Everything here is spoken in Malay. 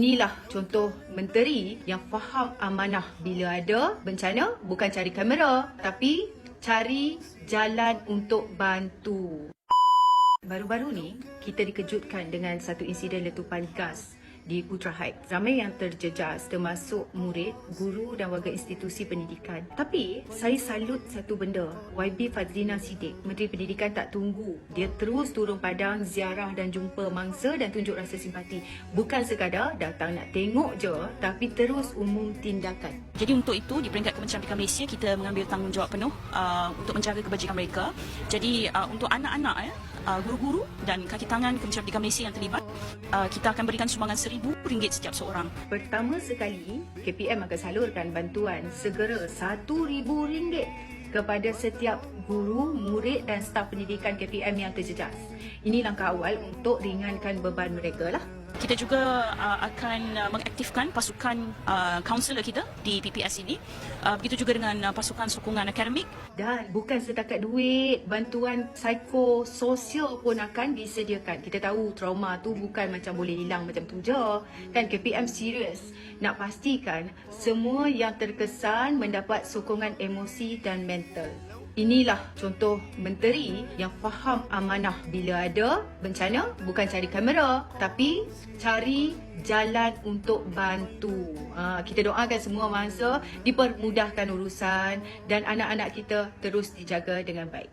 Inilah contoh menteri yang faham amanah bila ada bencana bukan cari kamera tapi cari jalan untuk bantu. Baru-baru ni kita dikejutkan dengan satu insiden letupan gas di Putra Heights. Ramai yang terjejas termasuk murid, guru dan warga institusi pendidikan. Tapi saya salut satu benda. YB Fazlina Siddiq, Menteri Pendidikan tak tunggu. Dia terus turun padang, ziarah dan jumpa mangsa dan tunjuk rasa simpati. Bukan sekadar datang nak tengok je tapi terus umum tindakan. Jadi untuk itu di peringkat Kementerian Pendidikan Malaysia kita mengambil tanggungjawab penuh uh, untuk menjaga kebajikan mereka. Jadi uh, untuk anak-anak ya uh, guru-guru dan kaki tangan Kementerian Pendidikan Malaysia yang terlibat uh, kita akan berikan sumbangan RM1,000 setiap seorang. Pertama sekali, KPM akan salurkan bantuan segera RM1,000 kepada setiap guru, murid dan staf pendidikan KPM yang terjejas. Ini langkah awal untuk ringankan beban mereka lah. Kita juga uh, akan uh, mengaktifkan pasukan uh, kaunselor kita di PPS ini. Uh, begitu juga dengan uh, pasukan sokongan akademik Dan bukan setakat duit, bantuan psikososial pun akan disediakan. Kita tahu trauma tu bukan macam boleh hilang macam tu je. Kan KPM serius nak pastikan semua yang terkesan mendapat sokongan emosi dan mental. Inilah contoh menteri yang faham amanah bila ada bencana bukan cari kamera tapi cari jalan untuk bantu. Ha, kita doakan semua mangsa dipermudahkan urusan dan anak-anak kita terus dijaga dengan baik.